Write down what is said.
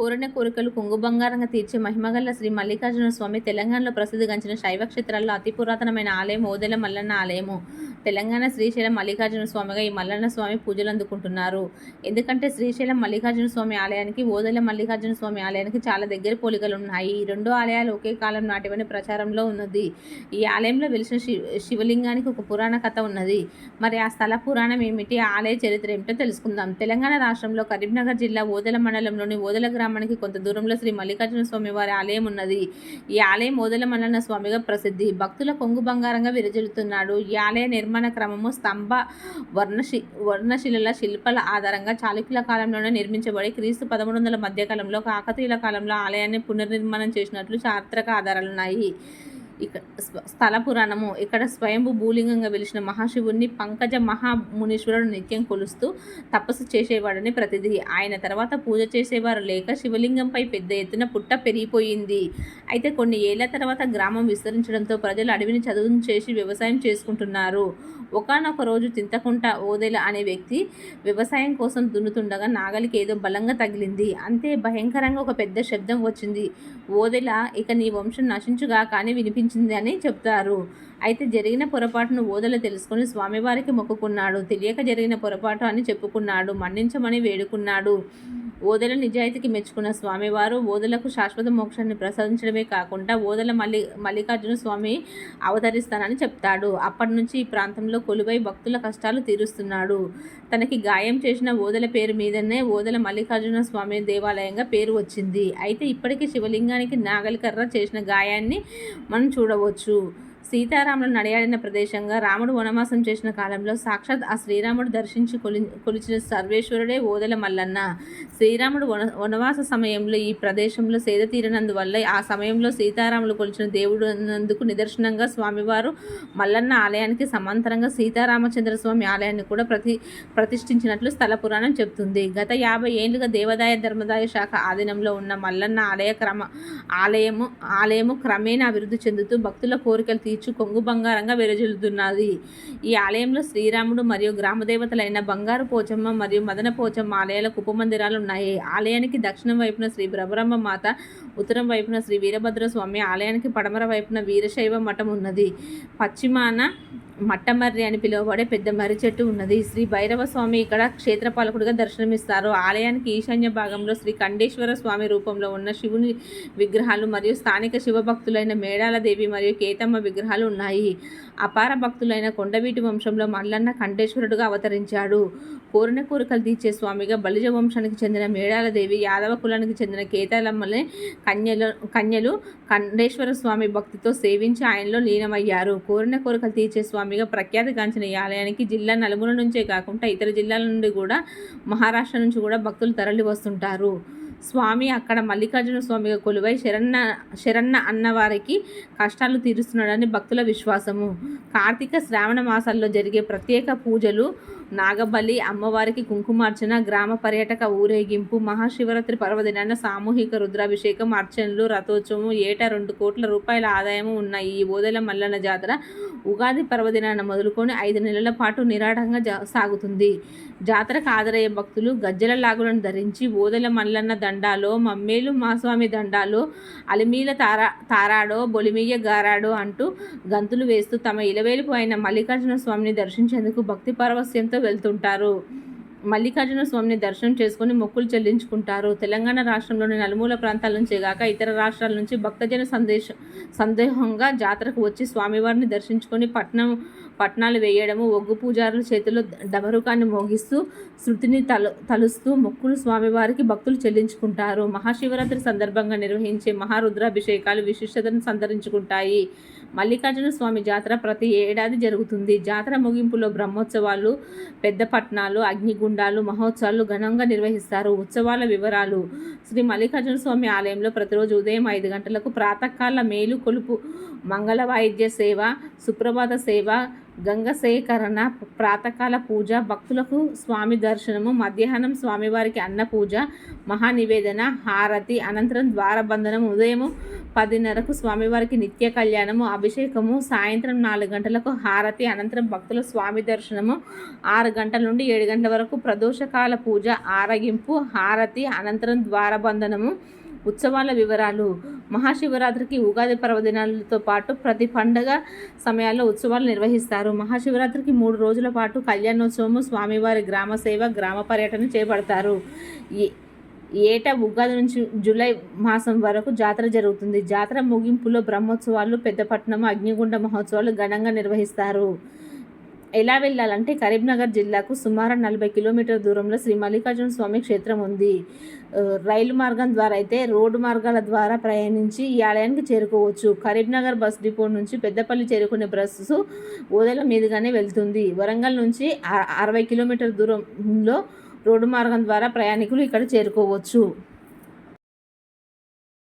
కోరిన కోరికలు కొంగు బంగారంగా తీర్చే మహిమగల్ల శ్రీ మల్లికార్జున స్వామి తెలంగాణలో ప్రసిద్ధిగాంచిన శైవ క్షేత్రాల్లో అతి పురాతనమైన ఆలయం ఓదెల మల్లన్న ఆలయము. తెలంగాణ శ్రీశైలం మల్లికార్జున స్వామిగా ఈ మల్లన్న స్వామి పూజలు అందుకుంటున్నారు. ఎందుకంటే శ్రీశైలం మల్లికార్జున స్వామి ఆలయానికి ఓదెల మల్లికార్జున స్వామి ఆలయానికి చాలా దగ్గర పోలికలు ఉన్నాయి. ఈ రెండు ఆలయాలు ఒకే కాలం నాటివని ప్రచారంలో ఉన్నది. ఈ ఆలయంలో వెలిసిన శివలింగానికి ఒక పురాణ కథ ఉన్నది. మరి ఆ స్థల పురాణం ఏమిటి? ఆలయ చరిత్ర ఏమిటో తెలుసుకుందాం. తెలంగాణ రాష్ట్రంలో కరీంనగర్ జిల్లా ఓదెల మండలంలోని ఓదెల గ్రామానికి కొంత దూరంలో శ్రీ మల్లికార్జున స్వామి వారి ఆలయం ఉన్నది. ఈ ఆలయం ఓదెల మల్లన్న స్వామిగా ప్రసిద్ధి. భక్తుల కొంగు బంగారంగా విరజిల్లుతున్నాడు. ఈ ఆలయ నిర్మాణ క్రమము స్తంభ వర్ణశి వర్ణశిలల శిల్పాల ఆధారంగా చాళుక్యుల కాలంలోనే నిర్మించబడి క్రీస్తు పదమూడు వందల మధ్యకాలంలో కాకతీయుల కాలంలో ఆలయాన్ని పునర్నిర్మాణం చేసినట్లు చారిత్రక ఆధారాలున్నాయి. ఇక్కడ స్థల పురాణము. ఇక్కడ స్వయంభూ భూలింగంగా వెలిసిన మహాశివుణ్ణి పంకజ మహామునీశ్వరుడు నిత్యం కొలుస్తూ తపస్సు చేసేవాడని ప్రతిది ఆయన తర్వాత పూజ చేసేవారు లేక శివలింగంపై పెద్ద ఎత్తున పుట్ట పెరిగిపోయింది. అయితే కొన్ని ఏళ్ళ తర్వాత గ్రామం విస్తరించడంతో ప్రజలు అడవిని చదువు చేసి వ్యవసాయం చేసుకుంటున్నారు. ఒకనొక రోజు చింతకుంట ఓదెల అనే వ్యక్తి వ్యవసాయం కోసం దున్నుతుండగా నాగలికి ఏదో బలంగా తగిలింది. అంతే భయంకరంగా ఒక పెద్ద శబ్దం వచ్చింది. ఓదెల ఇక నీ వంశం నశించుగా కానీ వినిపించింది అని చెప్తారు. అయితే జరిగిన పొరపాటును ఓదెల తెలుసుకుని స్వామివారికి మొక్కుకున్నాడు. తెలియక జరిగిన పొరపాటు అని చెప్పుకున్నాడు. మన్నించమని వేడుకున్నాడు. ఓదెల నిజాయితీకి మెచ్చుకున్న స్వామివారు ఓదలకు శాశ్వత మోక్షాన్ని ప్రసాదించడమే కాకుండా ఓదల మల్లి మల్లికార్జున స్వామి అవతరిస్తానని చెప్తాడు. అప్పటి నుంచి ఈ ప్రాంతంలో కొలువై భక్తుల కష్టాలు తీరుస్తున్నాడు. తనకి గాయం చేసిన ఓదల పేరు మీదనే ఓదల మల్లికార్జున స్వామి దేవాలయంగా పేరు వచ్చింది. అయితే ఇప్పటికీ శివలింగానికి నాగలికర్ర చేసిన గాయాన్ని మనం చూడవచ్చు. సీతారాములు నడియాడిన ప్రదేశంగా రాముడు వనవాసం చేసిన కాలంలో సాక్షాత్ ఆ శ్రీరాముడు దర్శించి కొలి కొలిచిన సర్వేశ్వరుడే ఓదెల మల్లన్న. శ్రీరాముడు వన వనవాస సమయంలో ఈ ప్రదేశంలో సేద తీరినందువల్ల ఆ సమయంలో సీతారాములు కొలిచిన దేవుడు అన్నందుకు నిదర్శనంగా స్వామివారు మల్లన్న ఆలయానికి సమాంతరంగా సీతారామచంద్ర స్వామి ఆలయాన్ని కూడా ప్రతి ప్రతిష్ఠించినట్లు స్థల పురాణం చెబుతుంది. గత యాభై ఏళ్ళుగా దేవాదాయ ధర్మదాయ శాఖ ఆధీనంలో ఉన్న మల్లన్న ఆలయ క్రమ ఆలయము ఆలయము క్రమేణా అభివృద్ధి చెందుతూ భక్తుల కోరికలు తీర్చు కొంగు బంగారంగా వెరజల్లుతున్నది ఈ ఆలయంలో శ్రీరాముడు మరియు గ్రామదేవతలైన బంగారు పోచమ్మ మరియు మదన పోచమ్మ ఆలయాల ఉపమందిరాలు ఉన్నాయి ఆలయానికి దక్షిణం వైపున శ్రీ బ్రహ్మరమ్మ మాత ఉత్తరం వైపున శ్రీ వీరభద్ర స్వామి ఆలయానికి పడమర వైపున వీరశైవ మఠం ఉన్నది. పశ్చిమాన మట్టమర్రి అని పిలువబడే పెద్ద మర్రి చెట్టు ఉన్నది. శ్రీ భైరవ స్వామి ఇక్కడ క్షేత్రపాలకుడిగా దర్శనమిస్తారు. ఆలయానికి ఈశాన్య భాగంలో శ్రీ ఖండేశ్వర స్వామి రూపంలో ఉన్న శివుని విగ్రహాలు మరియు స్థానిక శివభక్తులైన మేడాల దేవి మరియు కేతమ్మ విగ్రహాలు ఉన్నాయి. అపార భక్తులైన కొండవీటి వంశంలో మల్లన్న ఖండేశ్వరుడుగా అవతరించాడు. కోరిన కోరికలు తీర్చే స్వామిగా బలిజ వంశానికి చెందిన మేడాలదేవి యాదవ కులానికి చెందిన కేతాలమ్మని కన్యలు కన్యలు ఖండేశ్వర స్వామి భక్తితో సేవించి ఆయనలో లీనమయ్యారు. కోరిన కోరికలు తీర్చే స్వామి స్వామిగా ప్రఖ్యాతిగాంచిన ఈ ఆలయానికి జిల్లా నలుమూల నుంచే కాకుండా ఇతర జిల్లాల నుండి కూడా మహారాష్ట్ర నుంచి కూడా భక్తులు తరలి వస్తుంటారు. స్వామి అక్కడ మల్లికార్జున స్వామిగా కొలువై శరణ శరణ అన్నవారికి కష్టాలు తీరుస్తున్నాడని భక్తుల విశ్వాసము. కార్తీక శ్రావణ మాసాల్లో జరిగే ప్రత్యేక పూజలు నాగబలి అమ్మవారికి కుంకుమార్చన గ్రామ పర్యాటక ఊరేగింపు మహాశివరాత్రి పర్వదినాన సామూహిక రుద్రాభిషేకం అర్చనలు రథోత్సవం ఏటా రెండు కోట్ల రూపాయల ఆదాయం ఉన్నాయి ఈ ఓదెల మల్లన్న జాతర ఉగాది పర్వదినాన మొదలుకొని ఐదు నెలల పాటు నిరాటంగా జా సాగుతుంది. జాతరకు హాజరయ్యే భక్తులు గజ్జల లాగులను ధరించి ఓదెల మల్లన్న దండాలో మమ్మేలు మాస్వామి దండాలో అలిమీల తారా తారాడో బొలిమియ్య గారాడో అంటూ గంతులు వేస్తూ తమ ఇలవేలుపు అయిన మల్లికార్జున స్వామిని దర్శించేందుకు భక్తి పరవస్యంతో వెళ్తుంటారు. మల్లికార్జున స్వామిని దర్శనం చేసుకుని మొక్కులు చెల్లించుకుంటారు. తెలంగాణ రాష్ట్రంలోని నలుమూల ప్రాంతాల నుంచే కాక ఇతర రాష్ట్రాల నుంచి భక్తజన సందేశ సందేహంగా జాతరకు వచ్చి స్వామివారిని దర్శించుకొని పట్నం పట్నాలు వేయడము ఒగ్గు పూజారుల చేతిలో డబరుకాన్ని మోగిస్తూ శృతిని తలు తలుస్తూ మొక్కులు స్వామివారికి భక్తులు చెల్లించుకుంటారు. మహాశివరాత్రి సందర్భంగా నిర్వహించే మహారుద్రాభిషేకాలు విశిష్టతను సంతరించుకుంటాయి. మల్లికార్జున స్వామి జాతర ప్రతి ఏడాది జరుగుతుంది. జాతర ముగింపులో బ్రహ్మోత్సవాలు పెద్ద పట్టణాలు అగ్నిగుండాలు మహోత్సవాలు ఘనంగా నిర్వహిస్తారు. ఉత్సవాల వివరాలు శ్రీ మల్లికార్జున స్వామి ఆలయంలో ప్రతిరోజు ఉదయం ఐదు గంటలకు ప్రాతకాల మేలు కొలుపు మంగళ వాయిద్య సేవ సుప్రభాత సేవ గంగ సేకరణ ప్రాతకాల పూజ భక్తులకు స్వామి దర్శనము మధ్యాహ్నం స్వామివారికి అన్న పూజ మహానివేదన హారతి అనంతరం ద్వారబంధనం ఉదయం పదిన్నరకు స్వామివారికి నిత్య కళ్యాణము అభిషేకము సాయంత్రం నాలుగు గంటలకు హారతి అనంతరం భక్తుల స్వామి దర్శనము ఆరు గంటల నుండి ఏడు గంటల వరకు ప్రదోషకాల పూజ ఆరగింపు హారతి అనంతరం ద్వారబంధనము ఉత్సవాల వివరాలు. మహాశివరాత్రికి ఉగాది పర్వదినాలతో పాటు ప్రతి పండగ సమయాల్లో ఉత్సవాలు నిర్వహిస్తారు. మహాశివరాత్రికి మూడు రోజుల పాటు కళ్యాణోత్సవము స్వామివారి గ్రామ సేవ గ్రామ పర్యటన చేపడతారు. ఏటా ఉగాది నుంచి జూలై మాసం వరకు జాతర జరుగుతుంది. జాతర ముగింపులో బ్రహ్మోత్సవాలు పెద్దపట్నం అగ్నిగుండ మహోత్సవాలు ఘనంగా నిర్వహిస్తారు. ఎలా వెళ్ళాలంటే కరీంనగర్ జిల్లాకు సుమారు నలభై కిలోమీటర్ దూరంలో శ్రీ మల్లికార్జున స్వామి క్షేత్రం ఉంది. రైలు మార్గం ద్వారా అయితే రోడ్డు మార్గాల ద్వారా ప్రయాణించి ఈ ఆలయానికి చేరుకోవచ్చు. కరీంనగర్ బస్ డిపో నుంచి పెద్దపల్లి చేరుకునే బస్సు ఓదెల మీదుగానే వెళ్తుంది. వరంగల్ నుంచి అరవై కిలోమీటర్ దూరంలో రోడ్డు మార్గం ద్వారా ప్రయాణికులు ఇక్కడ చేరుకోవచ్చు.